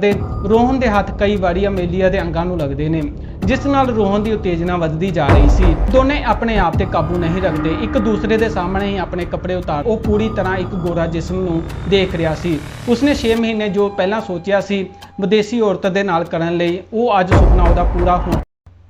ਦੇ ਰੋਹਨ ਦੇ ਹੱਥ ਕਈ ਵਾਰੀ ਅਮੇਲੀਆ ਦੇ ਅੰਗਾਂ ਨੂੰ ਲੱਗਦੇ ਨੇ, ਜਿਸ ਨਾਲ ਰੋਹਨ ਦੀ ਉਤੇਜਨਾ ਵੱਧਦੀ ਜਾ ਰਹੀ ਸੀ। ਦੋਨੇ ਆਪਣੇ ਆਪ ਤੇ ਕਾਬੂ ਨਹੀਂ ਰੱਖਦੇ। ਇੱਕ ਦੂਸਰੇ ਦੇ ਸਾਹਮਣੇ ਹੀ ਆਪਣੇ ਕੱਪੜੇ ਉਤਾਰ ਉਹ ਪੂਰੀ ਤਰ੍ਹਾਂ ਇੱਕ ਗੋਰਾ ਜਿਸਮ ਨੂੰ ਦੇਖ ਰਿਹਾ ਸੀ। ਉਸਨੇ 6 ਮਹੀਨੇ ਜੋ ਪਹਿਲਾਂ ਸੋਚਿਆ ਸੀ, ਵਿਦੇਸ਼ੀ ਔਰਤ ਦੇ ਨਾਲ ਕਰਨ ਲਈ, ਉਹ ਅੱਜ ਸੁਪਨਾ ਉਹਦਾ ਪੂਰਾ ਹੋ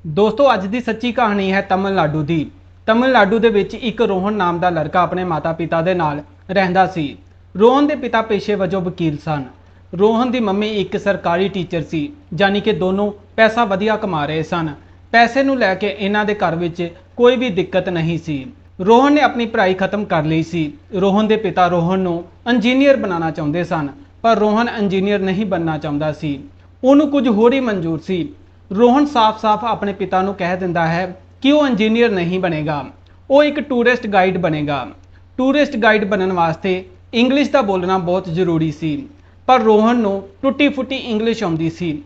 ਦੋਸਤੋ, ਅੱਜ ਦੀ ਸੱਚੀ ਕਹਾਣੀ ਹੈ ਤਮਿਲਨਾਡੂ ਦੀ। ਤਮਿਲਨਾਡੂ ਦੇ ਵਿੱਚ ਇੱਕ ਰੋਹਨ ਨਾਮ ਦਾ ਲੜਕਾ ਆਪਣੇ ਮਾਤਾ-ਪਿਤਾ ਦੇ ਨਾਲ ਰਹਿੰਦਾ ਸੀ। ਰੋਹਨ ਦੇ ਪਿਤਾ ਪੇਸ਼ੇ ਵਜੋਂ ਵਕੀਲ ਸਨ। ਰੋਹਨ ਦੀ ਮੰਮੀ ਇੱਕ ਸਰਕਾਰੀ ਟੀਚਰ ਸੀ ਯਾਨੀ ਕਿ ਦੋਨੋਂ ਪੈਸਾ ਵਧੀਆ ਕਮਾ ਰਹੇ ਸਨ। ਪੈਸੇ ਨੂੰ ਲੈ ਕੇ ਇਹਨਾਂ ਦੇ ਘਰ ਵਿੱਚ ਕੋਈ ਵੀ ਦਿੱਕਤ ਨਹੀਂ ਸੀ। ਰੋਹਨ ਨੇ ਆਪਣੀ ਪੜ੍ਹਾਈ ਖਤਮ ਕਰ ਲਈ ਸੀ। ਰੋਹਨ ਦੇ ਪਿਤਾ ਰੋਹਨ ਨੂੰ ਇੰਜੀਨੀਅਰ ਬਣਾਉਣਾ ਚਾਹੁੰਦੇ ਸਨ, ਪਰ ਰੋਹਨ ਇੰਜੀਨੀਅਰ ਨਹੀਂ ਬਣਨਾ ਚਾਹੁੰਦਾ ਸੀ। ਉਹਨੂੰ ਕੁਝ ਹੋਰ ਹੀ ਮਨਜ਼ੂਰ ਸੀ। ਰੋਹਨ ਸਾਫ਼-ਸਾਫ਼ ਆਪਣੇ ਪਿਤਾ ਨੂੰ ਕਹਿ ਦਿੰਦਾ ਹੈ ਕਿ ਉਹ ਇੰਜੀਨੀਅਰ ਨਹੀਂ ਬਣੇਗਾ। ਉਹ ਇੱਕ ਟੂਰਿਸਟ ਗਾਈਡ ਬਣੇਗਾ। ਟੂਰਿਸਟ ਗਾਈਡ ਬਣਨ ਵਾਸਤੇ ਇੰਗਲਿਸ਼ ਦਾ ਬੋਲਣਾ ਬਹੁਤ ਜ਼ਰੂਰੀ ਸੀ, ਪਰ ਰੋਹਨ ਨੂੰ ਟੁੱਟੀ-ਫੁੱਟੀ ਇੰਗਲਿਸ਼ ਆਉਂਦੀ ਸੀ।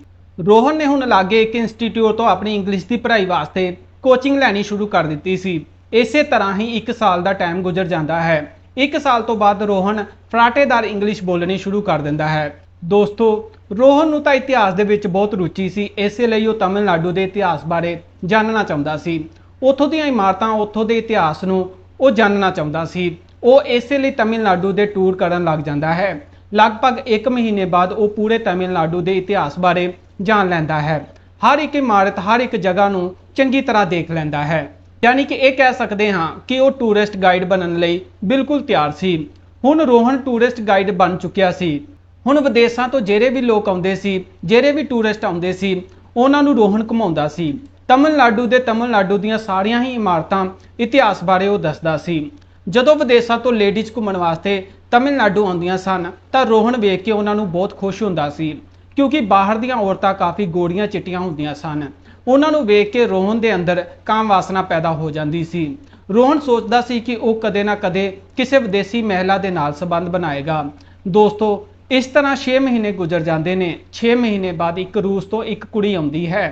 ਰੋਹਨ ਨੇ ਹੁਣ ਲਾਗੇ ਇੱਕ ਇੰਸਟੀਚਿਊਟ ਤੋਂ ਆਪਣੀ ਇੰਗਲਿਸ਼ ਦੀ ਪੜ੍ਹਾਈ ਵਾਸਤੇ ਕੋਚਿੰਗ ਲੈਣੀ ਸ਼ੁਰੂ ਕਰ ਦਿੱਤੀ ਸੀ। ਇਸੇ ਤਰ੍ਹਾਂ ਹੀ 1 ਸਾਲ ਦਾ ਟਾਈਮ ਗੁਜ਼ਰ ਜਾਂਦਾ ਹੈ। 1 ਸਾਲ ਤੋਂ ਬਾਅਦ ਰੋਹਨ ਫਰਾਟੇਦਾਰ ਇੰਗਲਿਸ਼ ਬੋਲਣੀ ਸ਼ੁਰੂ ਕਰ ਦਿੰਦਾ ਹੈ। ਦੋਸਤੋ, ਰੋਹਨ ਨੂੰ ਤਾਂ ਇਤਿਹਾਸ ਦੇ ਵਿੱਚ ਬਹੁਤ ਰੁਚੀ ਸੀ, ਇਸੇ ਲਈ ਉਹ ਤਾਮਿਲਨਾਡੂ ਦੇ ਇਤਿਹਾਸ ਬਾਰੇ ਜਾਣਨਾ ਚਾਹੁੰਦਾ ਸੀ। ਉੱਥੋਂ ਦੀਆਂ ਇਮਾਰਤਾਂ, ਉੱਥੋਂ ਦੇ ਇਤਿਹਾਸ ਨੂੰ ਉਹ ਜਾਣਨਾ ਚਾਹੁੰਦਾ ਸੀ। ਉਹ ਇਸੇ ਲਈ ਤਮਿਲਨਾਡੂ ਦੇ ਟੂਰ ਕਰਨ ਲੱਗ ਜਾਂਦਾ ਹੈ। ਲਗਭਗ 1 ਮਹੀਨੇ ਬਾਅਦ ਉਹ ਪੂਰੇ ਤਮਿਲਨਾਡੂ ਦੇ ਇਤਿਹਾਸ ਬਾਰੇ ਜਾਣ ਲੈਂਦਾ ਹੈ। ਹਰ ਇੱਕ ਇਮਾਰਤ, ਹਰ ਇੱਕ ਜਗ੍ਹਾ ਨੂੰ ਚੰਗੀ ਤਰ੍ਹਾਂ ਦੇਖ ਲੈਂਦਾ ਹੈ। ਯਾਨੀ ਕਿ ਇਹ ਕਹਿ ਸਕਦੇ ਹਾਂ ਕਿ ਉਹ ਟੂਰਿਸਟ ਗਾਈਡ ਬਣਨ ਲਈ ਬਿਲਕੁਲ ਤਿਆਰ ਸੀ। ਹੁਣ ਰੋਹਨ ਟੂਰਿਸਟ ਗਾਈਡ ਬਣ ਚੁੱਕਿਆ ਸੀ। ਹੁਣ ਵਿਦੇਸ਼ਾਂ ਤੋਂ ਜਿਹੜੇ ਵੀ ਲੋਕ ਆਉਂਦੇ ਸੀ, ਜਿਹੜੇ ਵੀ ਟੂਰਿਸਟ ਆਉਂਦੇ ਸੀ, ਉਹਨਾਂ ਨੂੰ ਰੋਹਨ ਘੁਮਾਉਂਦਾ ਸੀ। ਤਮਿਲਨਾਡੂ ਦੇ ਤਮਿਲਨਾਡੂ ਦੀਆਂ ਸਾਰੀਆਂ ਹੀ ਇਮਾਰਤਾਂ ਇਤਿਹਾਸ ਬਾਰੇ ਉਹ ਦੱਸਦਾ ਸੀ। ਜਦੋਂ ਵਿਦੇਸ਼ਾਂ ਤੋਂ ਲੇਡੀਜ਼ ਘੁੰਮਣ ਵਾਸਤੇ ਤਮਿਲਨਾਡੂ ਆਉਂਦੀਆਂ ਸਨ, ਤਾਂ ਰੋਹਨ ਵੇਖ ਕੇ ਉਹਨਾਂ ਨੂੰ ਬਹੁਤ ਖੁਸ਼ ਹੁੰਦਾ ਸੀ, ਕਿਉਂਕਿ ਬਾਹਰ ਦੀਆਂ ਔਰਤਾਂ ਕਾਫੀ ਗੋੜੀਆਂ ਚਿੱਟੀਆਂ ਹੁੰਦੀਆਂ ਸਨ। ਉਹਨਾਂ ਨੂੰ ਵੇਖ ਕੇ ਰੋਹਨ ਦੇ ਅੰਦਰ ਕਾਮ ਵਾਸਨਾ ਪੈਦਾ ਹੋ ਜਾਂਦੀ ਸੀ। ਰੋਹਨ ਸੋਚਦਾ ਸੀ ਕਿ ਉਹ ਕਦੇ ਨਾ ਕਦੇ ਕਿਸੇ ਵਿਦੇਸ਼ੀ ਮਹਿਲਾ ਦੇ ਨਾਲ ਸੰਬੰਧ ਬਣਾਏਗਾ। ਦੋਸਤੋ, ਇਸ ਤਰ੍ਹਾਂ 6 ਮਹੀਨੇ ਗੁਜ਼ਰ ਜਾਂਦੇ ਨੇ। 6 ਮਹੀਨੇ ਬਾਅਦ ਇੱਕ ਰੂਸ ਤੋਂ ਇੱਕ ਕੁੜੀ ਆਉਂਦੀ ਹੈ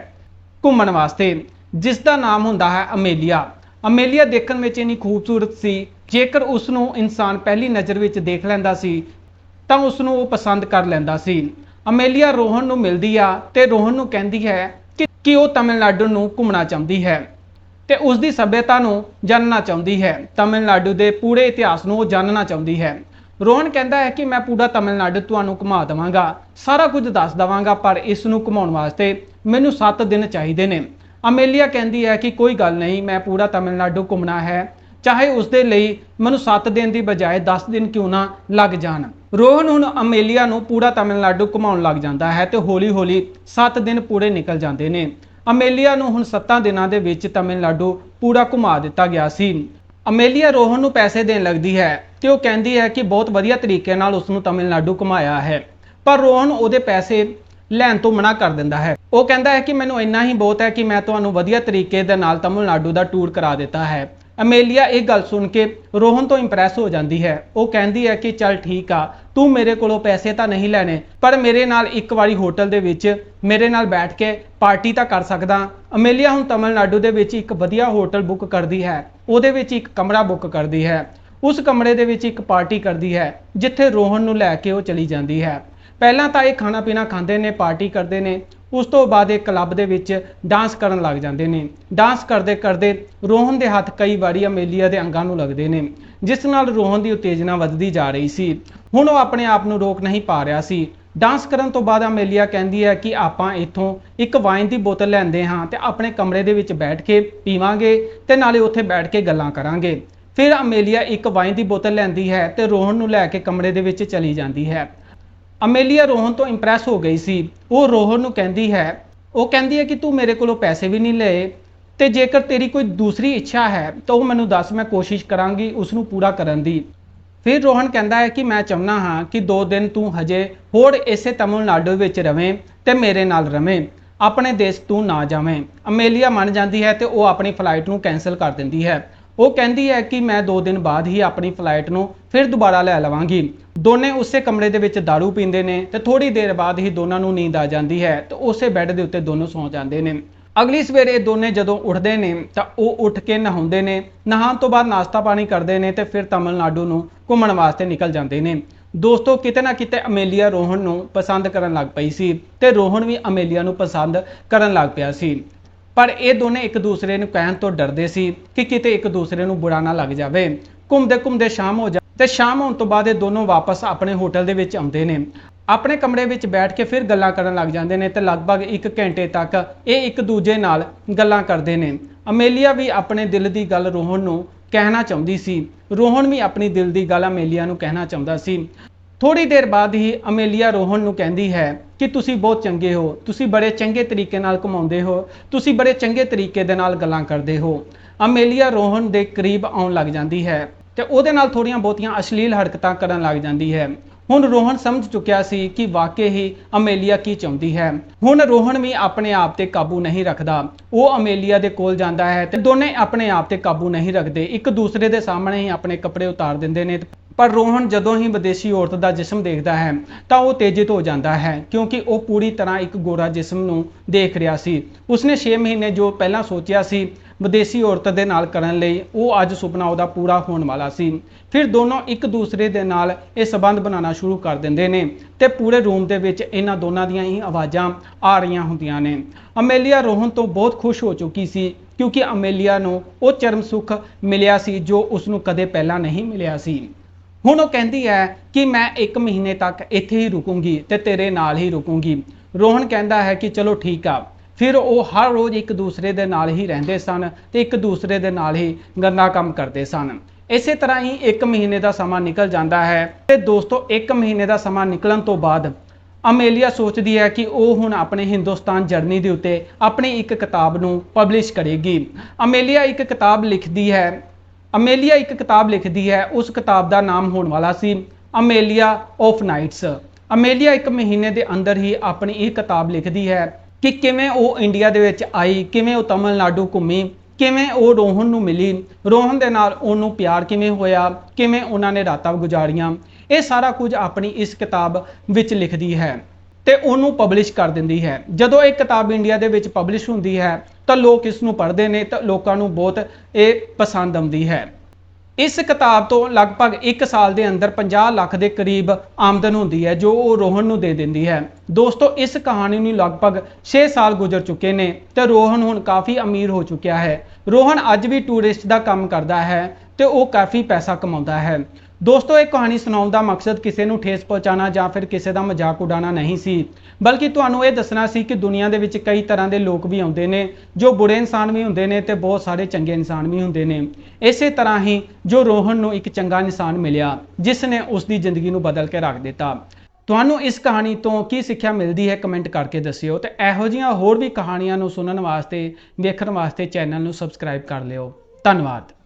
ਘੁੰਮਣ ਵਾਸਤੇ ਜਿਸ ਦਾ ਨਾਮ ਹੁੰਦਾ ਹੈ ਅਮੇਲੀਆ। ਅਮੇਲੀਆ ਦੇਖਣ ਵਿੱਚ ਇੰਨੀ ਖੂਬਸੂਰਤ ਸੀ ਜੇਕਰ ਉਸ ਨੂੰ ਇਨਸਾਨ ਪਹਿਲੀ ਨਜ਼ਰ ਵਿੱਚ ਦੇਖ ਲੈਂਦਾ ਸੀ, ਤਾਂ ਉਸ ਨੂੰ ਉਹ ਪਸੰਦ ਕਰ ਲੈਂਦਾ ਸੀ। ਅਮੇਲੀਆ ਰੋਹਨ ਨੂੰ ਮਿਲਦੀ ਆ ਤੇ ਰੋਹਨ ਨੂੰ ਕਹਿੰਦੀ ਹੈ ਕਿ ਕਿ ਉਹ ਤਮਿਲਨਾਡੂ ਨੂੰ ਘੁੰਮਣਾ ਚਾਹੁੰਦੀ ਹੈ ਤੇ ਉਸ ਦੀ ਸਭਿਅਤਾ ਨੂੰ ਜਾਣਨਾ ਚਾਹੁੰਦੀ ਹੈ। ਤਮਿਲਨਾਡੂ ਦੇ ਪੂਰੇ ਇਤਿਹਾਸ ਨੂੰ ਉਹ ਜਾਣਨਾ ਚਾਹੁੰਦੀ ਹੈ। ਰੋਹਨ ਕਹਿੰਦਾ ਹੈ ਕਿ ਮੈਂ ਪੂਰਾ ਤਮਿਲਨਾਡੂ ਤੁਹਾਨੂੰ ਘੁਮਾ ਦੇਵਾਂਗਾ, ਸਾਰਾ ਕੁਝ ਦੱਸ ਦੇਵਾਂਗਾ, ਪਰ ਇਸ ਨੂੰ ਘੁਮਾਉਣ ਵਾਸਤੇ ਮੈਨੂੰ 7 ਦਿਨ ਚਾਹੀਦੇ ਨੇ। ਅਮੇਲੀਆ ਕਹਿੰਦੀ ਹੈ ਕਿ ਕੋਈ ਗੱਲ ਨਹੀਂ, ਮੈਂ ਪੂਰਾ ਤਮਿਲਨਾਡੂ ਘੁੰਮਣਾ ਹੈ ਚਾਹੇ ਉਸ ਦੇ ਲਈ ਮੈਨੂੰ 7 ਦਿਨ ਦੀ ਬਜਾਏ 10 ਦਿਨ ਕਿਉਂ ਨਾ ਲੱਗ ਜਾਣ। ਰੋਹਨ ਹੁਣ ਅਮੇਲੀਆ ਨੂੰ ਪੂਰਾ ਤਾਮਿਲਨਾਡੂ ਘੁਮਾਉਣ ਲੱਗ ਜਾਂਦਾ ਹੈ ਤੇ ਹੌਲੀ-ਹੌਲੀ 7 ਦਿਨ ਪੂਰੇ ਨਿਕਲ ਜਾਂਦੇ ਨੇ। ਅਮੇਲੀਆ ਨੂੰ ਹੁਣ 7 ਦਿਨਾਂ ਦੇ ਵਿੱਚ ਤਾਮਿਲਨਾਡੂ ਪੂਰਾ ਘੁਮਾ ਦਿੱਤਾ ਗਿਆ ਸੀ। ਅਮੇਲੀਆ ਰੋਹਨ ਨੂੰ ਪੈਸੇ ਦੇਣ ਲੱਗਦੀ ਹੈ ਤੇ ਉਹ ਕਹਿੰਦੀ ਹੈ ਕਿ ਬਹੁਤ ਵਧੀਆ ਤਰੀਕੇ ਨਾਲ ਉਸ ਨੂੰ ਤਮਿਲਨਾਡੂ ਘੁਮਾਇਆ ਹੈ। ਪਰ ਰੋਹਨ ਉਹਦੇ ਪੈਸੇ ਲੈਣ ਤੋਂ ਮਨਾ ਕਰ ਦਿੰਦਾ ਹੈ। ਉਹ ਕਹਿੰਦਾ ਹੈ ਕਿ ਮੈਨੂੰ ਇੰਨਾ ਹੀ ਬਹੁਤ ਹੈ ਕਿ ਮੈਂ ਤੁਹਾਨੂੰ ਵਧੀਆ ਤਰੀਕੇ ਦੇ ਨਾਲ ਤਾਮਿਲਨਾਡੂ ਦਾ ਟੂਰ ਕਰਾ ਦਿੱਤਾ ਹੈ। ਅਮੇਲੀਆ, ਇਹ ਗੱਲ ਸੁਣ ਕੇ ਰੋਹਨ ਤੋਂ ਇੰਪ੍ਰੈਸ ਹੋ ਜਾਂਦੀ ਹੈ। ਉਹ ਕਹਿੰਦੀ ਹੈ ਕਿ, ਚੱਲ ਠੀਕ ਆ, ਤੂੰ ਮੇਰੇ ਕੋਲੋਂ ਪੈਸੇ ਤਾਂ ਨਹੀਂ ਲੈਣੇ, ਪਰ ਮੇਰੇ ਨਾਲ ਇੱਕ ਵਾਰੀ ਹੋਟਲ ਦੇ ਵਿੱਚ ਮੇਰੇ ਨਾਲ ਬੈਠ ਕੇ ਪਾਰਟੀ ਤਾਂ ਕਰ ਸਕਦਾ। ਅਮੇਲੀਆ ਹੁਣ ਤਮਿਲਨਾਡੂ ਦੇ ਵਿੱਚ ਇੱਕ ਵਧੀਆ ਹੋਟਲ ਬੁੱਕ ਕਰਦੀ ਹੈ। ਉਹਦੇ ਵਿੱਚ ਇੱਕ ਕਮਰਾ ਬੁੱਕ ਕਰਦੀ ਹੈ। ਉਸ ਕਮਰੇ ਦੇ ਵਿੱਚ ਇੱਕ ਪਾਰਟੀ ਕਰਦੀ ਹੈ, ਜਿੱਥੇ ਰੋਹਨ ਨੂੰ ਲੈ ਕੇ ਉਹ ਚਲੀ ਜਾਂਦੀ ਹੈ। ਪਹਿਲਾਂ ਤਾਂ ਇਹ ਖਾਣਾ ਪੀਣਾ ਖਾਂਦੇ ਨੇ, ਪਾਰਟੀ ਕਰਦੇ ਨੇ। ਉਸ ਤੋਂ ਬਾਅਦ ਇਹ ਕਲੱਬ ਦੇ ਵਿੱਚ ਡਾਂਸ ਕਰਨ ਲੱਗ ਜਾਂਦੇ ਨੇ। ਡਾਂਸ ਕਰਦੇ ਕਰਦੇ ਰੋਹਨ ਦੇ ਹੱਥ ਕਈ ਵਾਰੀ ਅਮੇਲੀਆ ਦੇ ਅੰਗਾਂ ਨੂੰ ਲੱਗਦੇ ਨੇ, ਜਿਸ ਨਾਲ ਰੋਹਨ ਦੀ ਉਤੇਜਨਾ ਵੱਧਦੀ ਜਾ ਰਹੀ ਸੀ। ਹੁਣ ਉਹ ਆਪਣੇ ਆਪ ਨੂੰ ਰੋਕ ਨਹੀਂ ਪਾ ਰਿਹਾ ਸੀ। ਡਾਂਸ ਕਰਨ ਤੋਂ ਬਾਅਦ ਅਮੇਲੀਆ ਕਹਿੰਦੀ ਹੈ ਕਿ ਆਪਾਂ ਇੱਥੋਂ ਇੱਕ ਵਾਈਨ ਦੀ ਬੋਤਲ ਲੈਂਦੇ ਹਾਂ ਤੇ ਆਪਣੇ ਕਮਰੇ ਦੇ ਵਿੱਚ ਬੈਠ ਕੇ ਪੀਵਾਂਗੇ ਤੇ ਨਾਲੇ ਉੱਥੇ ਬੈਠ ਕੇ ਗੱਲਾਂ ਕਰਾਂਗੇ। ਫਿਰ ਅਮੇਲੀਆ ਇੱਕ ਵਾਈਨ ਦੀ ਬੋਤਲ ਲੈਂਦੀ ਹੈ ਤੇ ਰੋਹਨ ਨੂੰ ਲੈ ਕੇ ਕਮਰੇ ਦੇ ਵਿੱਚ ਚਲੀ ਜਾਂਦੀ ਹੈ। ਅਮੇਲੀਆ ਰੋਹਨ ਤੋਂ ਇੰਪ੍ਰੈਸ ਹੋ ਗਈ ਸੀ। ਉਹ ਰੋਹਨ ਨੂੰ ਕਹਿੰਦੀ ਹੈ, ਉਹ ਕਹਿੰਦੀ ਹੈ ਕਿ ਤੂੰ ਮੇਰੇ ਕੋਲੋਂ ਪੈਸੇ ਵੀ ਨਹੀਂ ਲਏ ਤੇ ਜੇਕਰ ਤੇਰੀ ਕੋਈ ਦੂਸਰੀ ਇੱਛਾ ਹੈ, ਤਾਂ ਉਹ ਮੈਨੂੰ ਦੱਸ, ਮੈਂ ਕੋਸ਼ਿਸ਼ ਕਰਾਂਗੀ ਉਸ ਨੂੰ ਪੂਰਾ ਕਰਨ ਦੀ। ਫਿਰ ਰੋਹਨ ਕਹਿੰਦਾ ਹੈ ਕਿ ਮੈਂ ਚਾਹੁੰਦਾ ਹਾਂ ਕਿ ਦੋ ਦਿਨ ਤੂੰ ਹਜੇ ਹੋਰ ਇਸੇ ਤਮਿਲਨਾਡੂ ਵਿੱਚ ਰਵੇਂ ਤੇ ਮੇਰੇ ਨਾਲ ਰਵੇਂ। ਆਪਣੇ ਦੇਸ਼ ਤੂੰ ਨਾ ਜਾਵੇਂ। ਅਮੇਲੀਆ ਮੰਨ ਜਾਂਦੀ ਹੈ ਤੇ ਉਹ ਆਪਣੀ ਫਲਾਈਟ ਨੂੰ ਕੈਨਸਲ ਕਰ ਦਿੰਦੀ ਹੈ। ਉਹ ਕਹਿੰਦੀ ਹੈ ਕਿ ਮੈਂ 2 ਦਿਨ ਬਾਅਦ ਹੀ ਆਪਣੀ ਫਲਾਈਟ ਨੂੰ ਫਿਰ ਦੁਬਾਰਾ ਲੈ ਲਵਾਂਗੀ। ਦੋਨੇ ਉਸੇ ਕਮਰੇ ਦੇ ਵਿੱਚ दारू ਪੀਂਦੇ ਨੇ ਤੇ ਥੋੜੀ ਦੇਰ ਬਾਅਦ ਹੀ ਦੋਨਾਂ ਨੂੰ ਨੀਂਦ ਆ ਜਾਂਦੀ ਹੈ ਤੇ ਉਸੇ ਬੈੱਡ ਦੇ ਉੱਤੇ ਦੋਨੋਂ ਸੌਂ ਜਾਂਦੇ ਨੇ। ਅਗਲੀ ਸਵੇਰੇ ਦੋਨੇ ਜਦੋਂ ਉੱਠਦੇ ਨੇ ਤਾਂ ਉਹ ਉੱਠ ਕੇ ਨਹਾਉਂਦੇ ਨੇ। ਨਹਾਉਣ ਤੋਂ ਬਾਅਦ ਨਾਸ਼ਤਾ ਪਾਣੀ ਕਰਦੇ ਨੇ ਤੇ ਫਿਰ ਤਮਿਲਨਾਡੂ ਨੂੰ ਘੁੰਮਣ ਵਾਸਤੇ ਨਿਕਲ ਜਾਂਦੇ ਨੇ। ਦੋਸਤੋ, ਕਿਤੇ ਨਾ ਕਿਤੇ ਅਮੇਲੀਆ ਰੋਹਨ ਨੂੰ ਪਸੰਦ ਕਰਨ ਲੱਗ ਪਈ ਸੀ ਤੇ ਰੋਹਨ ਵੀ ਅਮੇਲੀਆ ਨੂੰ ਪਸੰਦ ਕਰਨ ਲੱਗ ਪਿਆ ਸੀ। ਪਰ ਇਹ ਦੋਨੇ ਇੱਕ ਦੂਸਰੇ ਨੂੰ ਕਹਿਣ ਤੋਂ ਡਰਦੇ ਸੀ ਕਿ ਕਿਤੇ ਇੱਕ ਦੂਸਰੇ ਨੂੰ ਬੁਰਾ ਨਾ ਲੱਗ ਜਾਵੇ। ਘੁੰਮਦੇ ਘੁੰਮਦੇ ਸ਼ਾਮ ਹੋ ਜਾ ਤੇ ਸ਼ਾਮ ਹੋਣ ਤੋਂ ਬਾਅਦ ਇਹ ਦੋਨੋਂ ਵਾਪਸ ਆਪਣੇ ਹੋਟਲ ਦੇ ਵਿੱਚ ਆਉਂਦੇ ਨੇ। ਆਪਣੇ ਕਮਰੇ ਵਿੱਚ ਬੈਠ ਕੇ ਫਿਰ ਗੱਲਾਂ ਕਰਨ ਲੱਗ ਜਾਂਦੇ ਨੇ ਤੇ ਲਗਭਗ 1 ਘੰਟੇ ਤੱਕ ਇਹ ਇੱਕ ਦੂਜੇ ਨਾਲ ਗੱਲਾਂ ਕਰਦੇ ਨੇ। ਅਮੇਲੀਆ ਵੀ ਆਪਣੇ ਦਿਲ ਦੀ ਗੱਲ ਰੋਹਨ ਨੂੰ ਕਹਿਣਾ ਚਾਹੁੰਦੀ ਸੀ। ਰੋਹਨ ਵੀ ਆਪਣੀ ਦਿਲ ਦੀ ਗੱਲ ਅਮੇਲੀਆ ਨੂੰ ਕਹਿਣਾ ਚਾਹੁੰਦਾ ਸੀ। ਥੋੜੀ ਦੇਰ ਬਾਅਦ ਹੀ ਅਮੇਲੀਆ ਰੋਹਨ ਨੂੰ ਕਹਿੰਦੀ ਹੈ ਕਿ ਤੁਸੀਂ ਬਹੁਤ ਚੰਗੇ ਹੋ, ਤੁਸੀਂ ਬੜੇ ਚੰਗੇ ਤਰੀਕੇ ਨਾਲ ਕਮਾਉਂਦੇ ਹੋ, ਤੁਸੀਂ ਬੜੇ ਚੰਗੇ ਤਰੀਕੇ ਦੇ ਨਾਲ ਗੱਲਾਂ ਕਰਦੇ ਹੋ। ਅਮੇਲੀਆ ਰੋਹਨ ਦੇ ਕਰੀਬ ਆਉਣ ਲੱਗ ਜਾਂਦੀ ਹੈ ਤੇ ਉਹਦੇ ਨਾਲ ਥੋੜੀਆਂ ਬਹੁਤੀਆਂ ਅਸ਼ਲੀਲ ਹਰਕਤਾਂ ਕਰਨ ਲੱਗ ਜਾਂਦੀ ਹੈ। ਹੁਣ ਰੋਹਨ ਸਮਝ ਚੁੱਕਿਆ ਸੀ ਕਿ ਵਾਕਈ ਹੀ ਅਮੇਲੀਆ ਕੀ ਚਾਹੁੰਦੀ ਹੈ। ਹੁਣ ਰੋਹਨ ਵੀ ਆਪਣੇ ਆਪ ਤੇ ਕਾਬੂ ਨਹੀਂ ਰੱਖਦਾ। ਉਹ ਅਮੇਲੀਆ ਦੇ ਕੋਲ ਜਾਂਦਾ ਹੈ ਤੇ ਦੋਨੇ ਆਪਣੇ ਆਪ ਤੇ ਕਾਬੂ ਨਹੀਂ ਰੱਖਦੇ। ਇੱਕ ਦੂਸਰੇ ਦੇ ਸਾਹਮਣੇ ਹੀ ਆਪਣੇ ਕੱਪੜੇ ਉਤਾਰ ਦਿੰਦੇ ਨੇ ਪਰ ਰੋਹਨ ਜਦੋਂ ਹੀ ਵਿਦੇਸ਼ੀ ਔਰਤ ਦਾ ਜਿਸਮ ਦੇਖਦਾ ਹੈ, ਤਾਂ ਉਹ ਤੇਜ਼ਿਤ ਹੋ ਜਾਂਦਾ ਹੈ, ਕਿਉਂਕਿ ਉਹ ਪੂਰੀ ਤਰ੍ਹਾਂ ਇੱਕ ਗੋਰਾ ਜਿਸਮ ਨੂੰ ਦੇਖ ਰਿਹਾ ਸੀ। ਉਸਨੇ 6 ਮਹੀਨੇ ਜੋ ਪਹਿਲਾਂ ਸੋਚਿਆ ਸੀ, ਵਿਦੇਸ਼ੀ ਔਰਤ ਦੇ ਨਾਲ ਕਰਨ ਲਈ, ਉਹ ਅੱਜ ਸੁਪਨਾ ਉਹਦਾ ਪੂਰਾ ਹੋਣ ਵਾਲਾ ਸੀ। ਫਿਰ ਦੋਨੋਂ ਇੱਕ ਦੂਸਰੇ ਦੇ ਨਾਲ ਇਹ ਸਬੰਧ ਬਣਾਉਣਾ ਸ਼ੁਰੂ ਕਰ ਦਿੰਦੇ ਨੇ ਤੇ ਪੂਰੇ ਰੂਮ ਦੇ ਵਿੱਚ ਇਹਨਾਂ ਦੋਨਾਂ ਦੀਆਂ ਹੀ ਆਵਾਜ਼ਾਂ ਆ ਰਹੀਆਂ ਹੁੰਦੀਆਂ ਨੇ। ਅਮੇਲੀਆ ਰੋਹਨ ਤੋਂ ਬਹੁਤ ਖੁਸ਼ ਹੋ ਚੁੱਕੀ ਸੀ, ਕਿਉਂਕਿ ਅਮੇਲੀਆ ਨੂੰ ਉਹ ਚਰਮ ਸੁੱਖ ਮਿਲਿਆ ਸੀ ਜੋ ਉਸ ਨੂੰ ਕਦੇ ਪਹਿਲਾਂ ਨਹੀਂ ਮਿਲਿਆ ਸੀ। ਹੁਣ ਉਹ ਕਹਿੰਦੀ ਹੈ ਕਿ ਮੈਂ 1 ਮਹੀਨੇ ਤੱਕ ਇੱਥੇ ਹੀ ਰੁਕੂੰਗੀ ਤੇ ਤੇਰੇ ਨਾਲ ਹੀ ਰੁਕੂੰਗੀ। ਰੋਹਨ ਕਹਿੰਦਾ ਹੈ ਕਿ ਚਲੋ ਠੀਕ ਆ। ਫਿਰ ਉਹ ਹਰ ਰੋਜ਼ ਇੱਕ ਦੂਸਰੇ ਦੇ ਨਾਲ ਹੀ ਰਹਿੰਦੇ ਸਨ ਤੇ ਇੱਕ ਦੂਸਰੇ ਦੇ ਨਾਲ ਹੀ ਗੰਦਾ ਕੰਮ ਕਰਦੇ ਸਨ। ਇਸੇ ਤਰ੍ਹਾਂ ਹੀ 1 ਮਹੀਨੇ ਦਾ ਸਮਾਂ ਨਿਕਲ ਜਾਂਦਾ ਹੈ ਤੇ ਦੋਸਤੋ 1 ਮਹੀਨੇ ਦਾ ਸਮਾਂ ਨਿਕਲਣ ਤੋਂ ਬਾਅਦ ਅਮੇਲੀਆ ਸੋਚਦੀ ਹੈ ਕਿ ਉਹ ਹੁਣ ਆਪਣੇ ਹਿੰਦੁਸਤਾਨ ਜਰਨੀ ਦੇ ਉੱਤੇ ਆਪਣੀ ਇੱਕ ਕਿਤਾਬ ਨੂੰ ਪਬਲਿਸ਼ ਕਰੇਗੀ। ਅਮੇਲੀਆ ਇੱਕ ਕਿਤਾਬ ਲਿਖਦੀ ਹੈ ਅਮੇਲੀਆ ਇੱਕ ਕਿਤਾਬ ਲਿਖਦੀ ਹੈ, ਉਸ ਕਿਤਾਬ ਦਾ ਨਾਮ ਹੋਣ ਵਾਲਾ ਸੀ ਅਮੇਲੀਆ ਆਫ ਨਾਈਟਸ। ਅਮੇਲੀਆ ਇੱਕ ਮਹੀਨੇ ਦੇ ਅੰਦਰ ਹੀ ਆਪਣੀ ਇਹ ਕਿਤਾਬ ਲਿਖਦੀ ਹੈ ਕਿ ਕਿਵੇਂ ਉਹ ਇੰਡੀਆ ਦੇ ਵਿੱਚ ਆਈ, ਕਿਵੇਂ ਉਹ ਤਮਿਲਨਾਡੂ ਘੁੰਮੀ, ਕਿਵੇਂ ਉਹ ਰੋਹਨ ਨੂੰ ਮਿਲੀ। ਰੋਹਨ ਦੇ ਨਾਲ ਉਹਨੂੰ ਪਿਆਰ ਕਿਵੇਂ ਹੋਇਆ, ਕਿਵੇਂ ਉਹਨਾਂ ਨੇ ਰਾਤਾਂ ਗੁਜ਼ਾਰੀਆਂ। ਇਹ ਸਾਰਾ ਕੁਝ ਆਪਣੀ ਇਸ ਕਿਤਾਬ ਵਿੱਚ ਲਿਖਦੀ ਹੈ ਤੇ ਉਹਨੂੰ ਪਬਲਿਸ਼ ਕਰ ਦਿੰਦੀ ਹੈ। ਜਦੋਂ ਇਹ ਕਿਤਾਬ ਇੰਡੀਆ ਦੇ ਵਿੱਚ ਪਬਲਿਸ਼ ਹੁੰਦੀ ਹੈ ਤਾਂ ਲੋਕ ਇਸ ਨੂੰ ਪੜ੍ਹਦੇ ਨੇ ਤਾਂ ਲੋਕਾਂ ਨੂੰ ਬਹੁਤ ਇਹ ਪਸੰਦ ਆਉਂਦੀ ਹੈ। ਇਸ ਕਿਤਾਬ ਤੋਂ ਲਗਭਗ 1 ਸਾਲ ਦੇ ਅੰਦਰ 50 ਲੱਖ ਦੇ ਕਰੀਬ ਆਮਦਨ ਹੁੰਦੀ ਹੈ, ਜੋ ਉਹ ਰੋਹਨ ਨੂੰ ਦੇ ਦਿੰਦੀ ਹੈ। ਦੋਸਤੋ, ਇਸ ਕਹਾਣੀ ਨੂੰ ਲਗਭਗ 6 ਸਾਲ ਗੁਜ਼ਰ ਚੁੱਕੇ ਨੇ ਤੇ ਰੋਹਨ ਹੁਣ ਕਾਫੀ ਅਮੀਰ ਹੋ ਚੁੱਕਿਆ ਹੈ। ਰੋਹਨ ਅੱਜ ਵੀ ਟੂਰਿਸਟ ਦਾ ਕੰਮ ਕਰਦਾ ਹੈ। ਤੇ ਉਹ ਕਾਫੀ ਪੈਸਾ ਕਮਾਉਂਦਾ ਹੈ। ਦੋਸਤੋ, ਇਹ ਕਹਾਣੀ ਸੁਣਾਉਣ ਦਾ ਮਕਸਦ ਕਿਸੇ ਨੂੰ ਠੇਸ ਪਹੁੰਚਾਉਣਾ ਜਾਂ ਫਿਰ ਕਿਸੇ ਦਾ ਮਜ਼ਾਕ ਉਡਾਉਣਾ ਨਹੀਂ ਸੀ। ਬਲਕਿ ਤੁਹਾਨੂੰ ਇਹ ਦੱਸਣਾ ਸੀ ਕਿ ਦੁਨੀਆ ਦੇ ਵਿੱਚ ਕਈ ਤਰ੍ਹਾਂ ਦੇ ਲੋਕ ਵੀ ਆਉਂਦੇ ਨੇ, ਜੋ ਬੁਰੇ ਇਨਸਾਨ ਵੀ ਹੁੰਦੇ ਨੇ ਤੇ ਬਹੁਤ ਸਾਰੇ ਚੰਗੇ ਇਨਸਾਨ ਵੀ ਹੁੰਦੇ ਨੇ। ਇਸੇ ਤਰ੍ਹਾਂ ਹੀ ਜੋ ਰੋਹਨ ਨੂੰ ਇੱਕ ਚੰਗਾ ਇਨਸਾਨ ਮਿਲਿਆ, ਜਿਸ ਨੇ ਉਸ ਦੀ ਜ਼ਿੰਦਗੀ ਨੂੰ ਬਦਲ ਕੇ ਰੱਖ ਦਿੱਤਾ। ਤੁਹਾਨੂੰ ਇਸ ਕਹਾਣੀ ਤੋਂ ਕੀ ਸਿੱਖਿਆ ਮਿਲਦੀ ਹੈ ਕਮੈਂਟ ਕਰਕੇ ਦੱਸਿਓ ਤੇ ਇਹੋ ਜਿਹੀਆਂ ਹੋਰ ਵੀ ਕਹਾਣੀਆਂ ਨੂੰ ਸੁਣਨ ਵਾਸਤੇ, ਵੇਖਣ ਵਾਸਤੇ ਚੈਨਲ ਨੂੰ ਸਬਸਕ੍ਰਾਈਬ ਕਰ ਲਿਓ। ਧੰਨਵਾਦ।